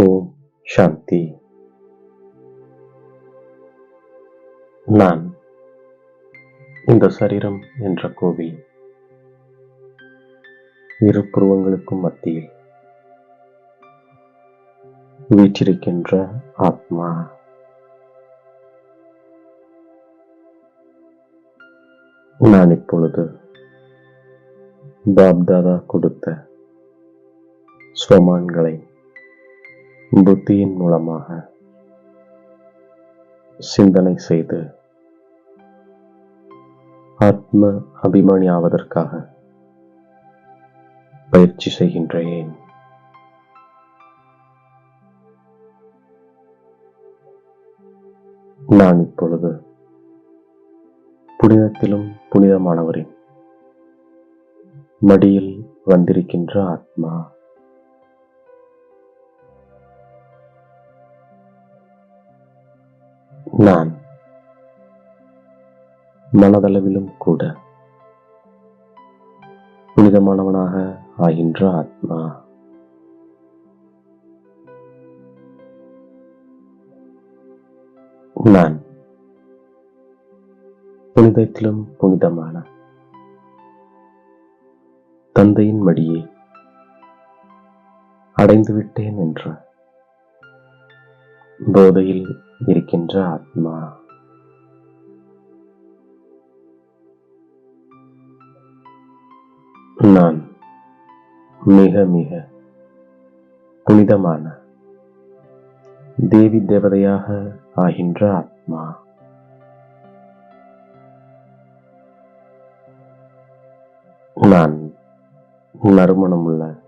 ஓம் சாந்தி. நான் இந்த சரீரம் என்ற கோவில் இரு புருவங்களுக்கும் மத்தியில் வீற்றிருக்கின்ற ஆத்மா. நான் இப்பொழுது பாப்தாதா கொடுத்த ஸ்வமான்களை புத்தியின் மூலமாக சிந்தனை செய்து ஆத்ம அபிமானி ஆவதற்காக பயிற்சி செய்கின்றேன். நான் இப்பொழுது புனிதத்திலும் புனிதமானவரின் மடியில் வந்திருக்கின்ற ஆத்மா நான் மனதளவிலும் கூட புனிதமானவனாக ஆகின்ற ஆத்மா. நான் புனிதத்திலும் புனிதமான தந்தையின் மடியை அடைந்துவிட்டேன் என்ற போதையில் இருக்கின்ற ஆத்மா. நான் மிக மிக புனிதமான தேவி தேவதையாக ஆகின்ற ஆத்மா. நான் நறுமணமுள்ள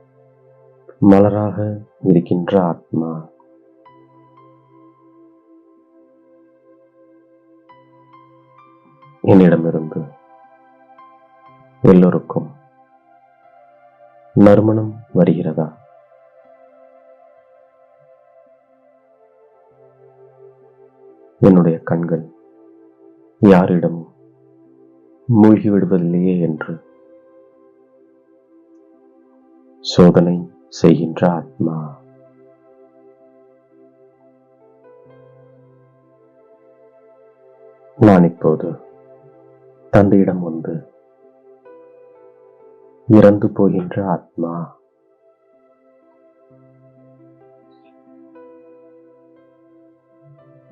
மலராக இருக்கின்ற ஆத்மா. என்னிடமிருந்து எல்லோருக்கும் நறுமணம் வருகிறதா? என்னுடைய கண்கள் யாரிடமும் மூழ்கி விடுவதில்லையே என்று சோதனை செய்கின்ற ஆத்மா. நான் இப்போது தந்தையிடம் வந்து இறந்து போகின்ற ஆத்மா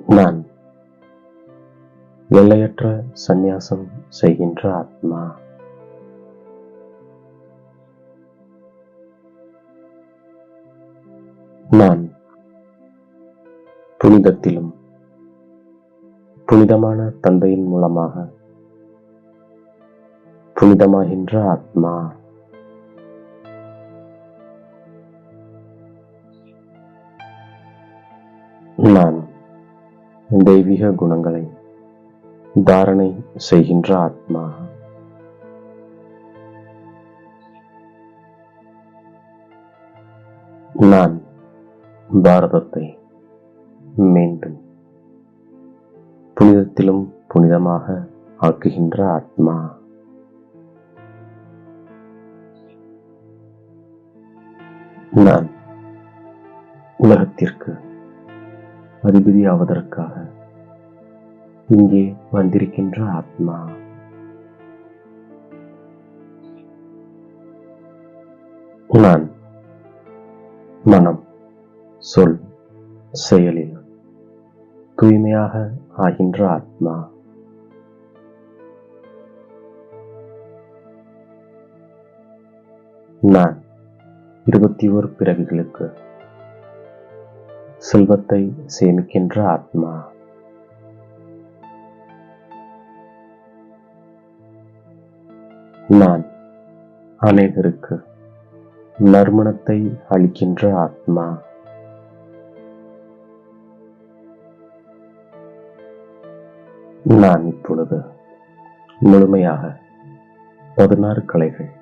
நான் எல்லையற்ற சந்நியாசம் செய்கின்ற ஆத்மா நான் புனிதத்திலும் புனிதமான தந்தையின் மூலமாக புனிதமாகின்ற ஆத்மா. நான் தெய்வீக குணங்களை தாரணை செய்கின்ற ஆத்மா. நான் பாரதத்தை மீண்டும் புனிதத்திலும் புனிதமாக ஆக்குகின்ற ஆத்மா. நான் உலகத்திற்கு அதிபதியாவதற்காக இங்கே வந்திருக்கின்ற ஆத்மா. நான் மனம் சொல் செயலில் தூய்மையாக ஆகின்ற ஆத்மா. நான் இருபத்தி ஓர் பிறவிகளுக்கு செல்வத்தை சேமிக்கின்ற ஆத்மா. நான் அனைவருக்கு நறுமணத்தை அளிக்கின்ற ஆத்மா. நான் இப்பொழுது முழுமையாக பதினாறு கலைகள்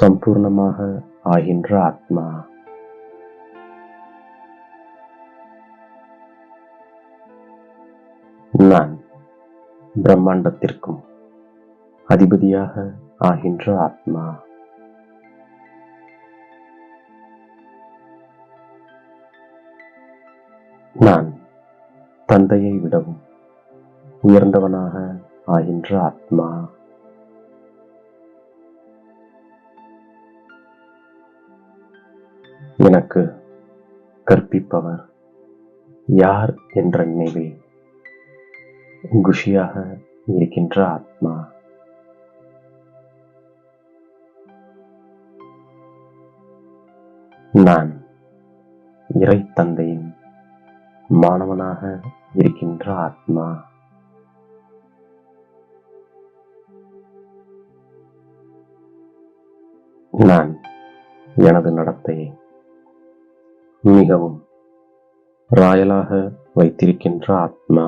சம்பூர்ணமாக ஆகின்ற ஆத்மா. நான் பிரம்மாண்டத்திற்கும் அதிபதியாக ஆகின்ற ஆத்மா. நான் தந்தையை விடவும் உயர்ந்தவனாக ஆகின்ற ஆத்மா. எனக்கு கற்பிப்பவர் யார் என்ற நினைவில் குஷியாக இருக்கின்ற ஆத்மா. நான் இறை தந்தையின் மாணவனாக இருக்கின்ற ஆத்மா. நான் எனது நடத்தையை மிகவும் ராயலாக வைத்திருக்கின்ற ஆத்மா.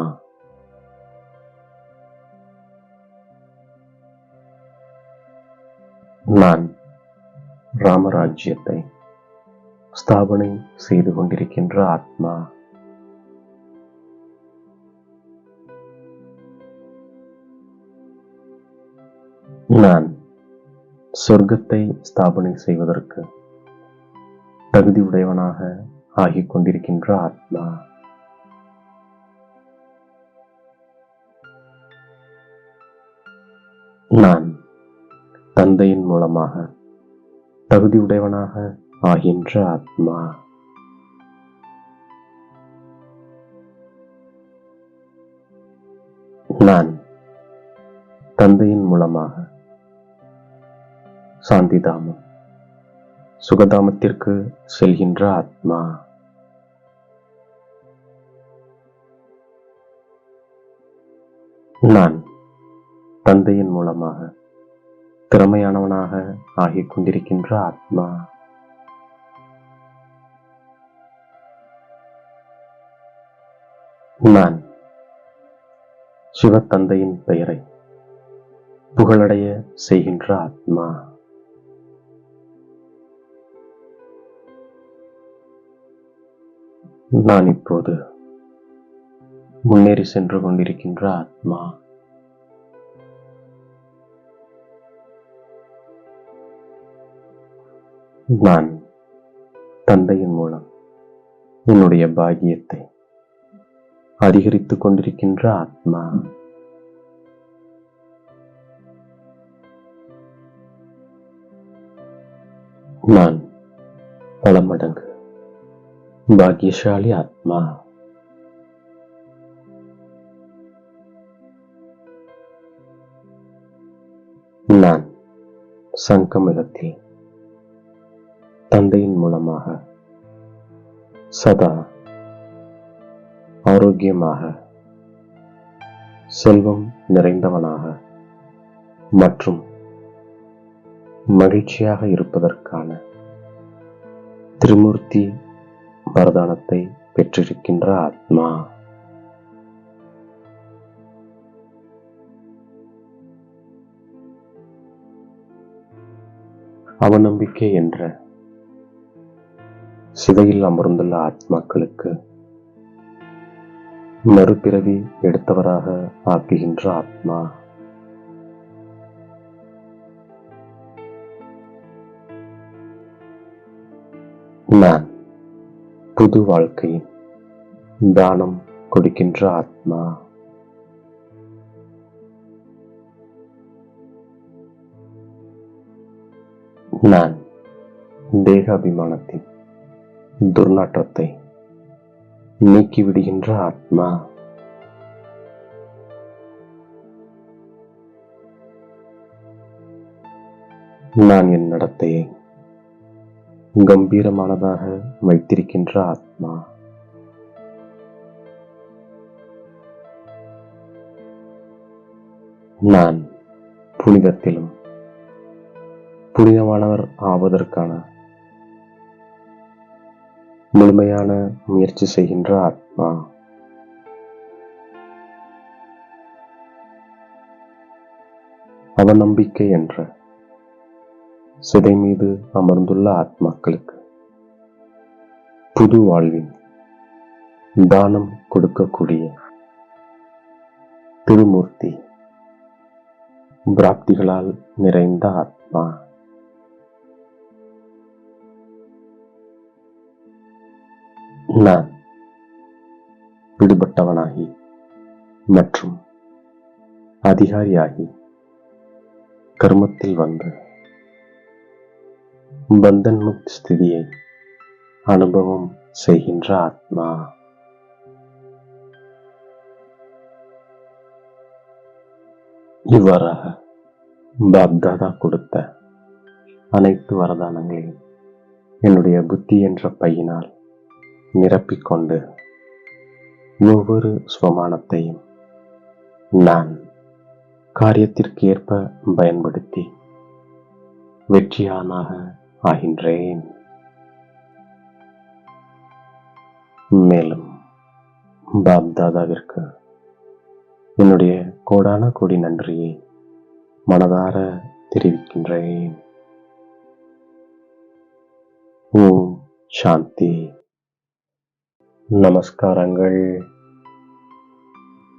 நான் ராமராஜ்யத்தை ஸ்தாபனை செய்து கொண்டிருக்கின்ற ஆத்மா. நான் சொர்க்கத்தை ஸ்தாபனை செய்வதற்கு தகுதி உடையவனாக ஆகிக் கொண்டிருக்கின்ற ஆத்மா. நான் தந்தையின் மூலமாக தகுதியுடையவனாக ஆகின்ற ஆத்மா. நான் தந்தையின் மூலமாக சாந்திதாமம் சுகதாமத்திற்கு செல்கின்ற ஆத்மா. நான் தந்தையின் மூலமாக திறமையானவனாக ஆகிக் கொண்டிருக்கின்ற ஆத்மா. நான் சிவத்தந்தையின் பெயரை புகழடைய செய்கின்ற ஆத்மா. நான் இப்போது முன்னேறி சென்று கொண்டிருக்கின்ற ஆத்மா. நான் தந்தையின் மூலம் என்னுடைய பாக்கியத்தை அதிகரித்துக் கொண்டிருக்கின்ற ஆத்மா. நான் பல மடங்கு பாக்கியசாலி ஆத்மா நான் சங்கமிகத்தில் தந்தையின் மூலமாக சதா ஆரோக்கியமாக செல்வம் நிறைந்தவனாக மற்றும் மகிழ்ச்சியாக இருப்பதற்கான திருமூர்த்தி வரதானத்தை பெற்றிருக்கின்ற ஆத்மா. அவநம்பிக்கை என்ற சிதையில் அமர்ந்துள்ள ஆத்மாக்களுக்கு மறுபிறவி எடுத்தவராக ஆக்குகின்ற ஆத்மா. நான். புது வாழ்க்கை தானம் கொடுக்கின்ற ஆத்மா. நான் தேகாபிமானத்தின் துர்நாற்றத்தை நீக்கிவிடுகின்ற ஆத்மா. நான் என் நடத்தையை கம்பீரமானதாக வைத்திருக்கின்ற ஆத்மா. நான் புனிதத்திலும் புனிதமானவர் ஆவதற்கான முழுமையான முயற்சி செய்கின்ற ஆத்மா. அவநம்பிக்கை என்ற சிதை மீது அமர்ந்துள்ள ஆத்மாக்களுக்கு புது வாழ்வின் தானம் கொடுக்கக்கூடிய திருமூர்த்தி பிராப்திகளால் நிறைந்த ஆத்மா. நான் விடுபட்டவனாகி மற்றும் அதிகாரியாகி கர்மத்தில் வந்து பந்தன் முக்தி ஸ்திதியை அனுபவம் செய்கின்ற ஆத்மா. இவ்வாறாக பாப்தாதா கொடுத்த அனைத்து வரதானங்களையும் என்னுடைய புத்தி என்ற பையினால் நிரப்பிக்கொண்டு ஒவ்வொரு சுவமானத்தையும் நான் காரியத்திற்கு ஏற்ப பயன்படுத்தி வெற்றியானாக ஆகின்றேன். மேலும் பாப்தாதாவிற்கு என்னுடைய கோடான கோடி நன்றியை மனதார தெரிவிக்கின்றேன். ஓம் சாந்தி. நமஸ்காரங்கள்.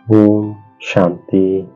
ஓம் சாந்தி.